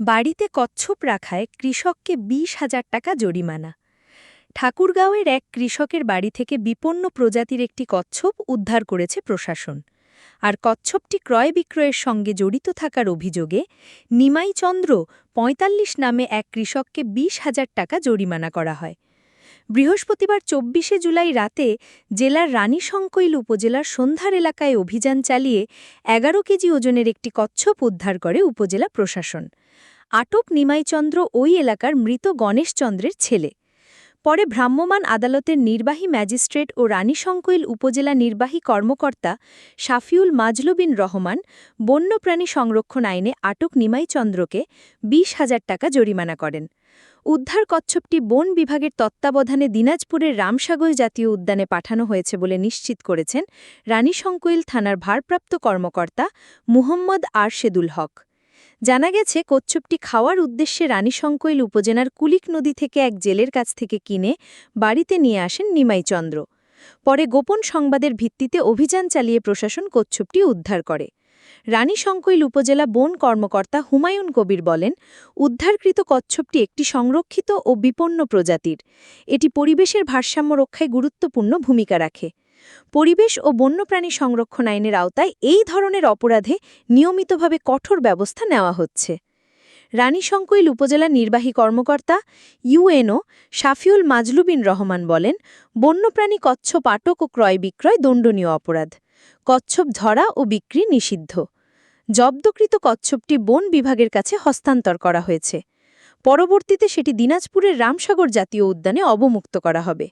বাড়িতে কচ্ছপ রাখায় কৃষককে বিশ হাজার টাকা জরিমানা। ঠাকুরগাঁওয়ের এক কৃষকের বাড়ি থেকে বিপন্ন প্রজাতির একটি কচ্ছপ উদ্ধার করেছে প্রশাসন। আর কচ্ছপটি ক্রয় বিক্রয়ের সঙ্গে জড়িত থাকার অভিযোগে নিমাই চন্দ্র ৪৫ নামে এক কৃষককে বিশ হাজার টাকা জরিমানা করা হয়। বৃহস্পতিবার চব্বিশে জুলাই রাতে জেলার রানীশঙ্কৈল উপজেলার সন্ধ্যার এলাকায় অভিযান চালিয়ে এগারো কেজি ওজনের একটি কচ্ছপ উদ্ধার করে উপজেলা প্রশাসন। আটক নিমাইচন্দ্র ওই এলাকার মৃত গণেশচন্দ্রের ছেলে। পরে ভ্রাম্যমাণ আদালতের নির্বাহী ম্যাজিস্ট্রেট ও রানীশঙ্কৈল উপজেলা নির্বাহী কর্মকর্তা শাফিউল মাজলুবিন রহমান বন্যপ্রাণী সংরক্ষণ আইনে আটক নিমাইচন্দ্রকে বিশ হাজার টাকা জরিমানা করেন। উদ্ধার কচ্ছপটি বন বিভাগের তত্ত্বাবধানে দিনাজপুরের রামসাগর জাতীয় উদ্যানে পাঠানো হয়েছে বলে নিশ্চিত করেছেন রানীশঙ্কৈল থানার ভারপ্রাপ্ত কর্মকর্তা মুহম্মদ আরশেদুল হক। জানা গেছে, কচ্ছপটি খাওয়ার উদ্দেশ্যে রানীশঙ্কৈল উপজেলার কুলিক নদী থেকে এক জেলের কাছ থেকে কিনে বাড়িতে নিয়ে আসেন নিমাইচন্দ্র। পরে গোপন সংবাদের ভিত্তিতে অভিযান চালিয়ে প্রশাসন কচ্ছপটি উদ্ধার করে। রানীশঙ্কৈল উপজেলা বন কর্মকর্তা হুমায়ুন কবির বলেন, উদ্ধারকৃত কচ্ছপটি একটি সংরক্ষিত ও বিপন্ন প্রজাতির। এটি পরিবেশের ভারসাম্য রক্ষায় গুরুত্বপূর্ণ ভূমিকা রাখে। পরিবেশ ও বন্যপ্রাণী সংরক্ষণ আইনের আওতায় এই ধরনের অপরাধে নিয়মিতভাবে কঠোর ব্যবস্থা নেওয়া হচ্ছে। রানীশঙ্কৈল উপজেলা নির্বাহী কর্মকর্তা ইউএনও শাফিউল মাজলুবিন রহমান বলেন, বন্যপ্রাণী কচ্ছপ আটক ও ক্রয় বিক্রয় দণ্ডনীয় অপরাধ। কচ্ছপ ধরা ও বিক্রি নিষিদ্ধ। জব্দকৃত কচ্ছপটি বন বিভাগের কাছে হস্তান্তর করা হয়েছে। পরবর্তীতে সেটি দিনাজপুরের রামসাগর জাতীয় উদ্যানে অবমুক্ত করা হবে।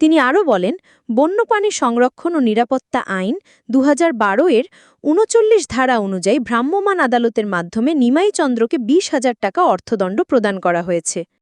তিনি আরও বলেন, বন্যপ্রাণী সংরক্ষণ ও নিরাপত্তা আইন দু হাজার বারো এর উনচল্লিশ ধারা অনুযায়ী ভ্রাম্যমাণ আদালতের মাধ্যমে নিমাই চন্দ্রকে বিশ হাজার টাকা অর্থদণ্ড প্রদান করা হয়েছে।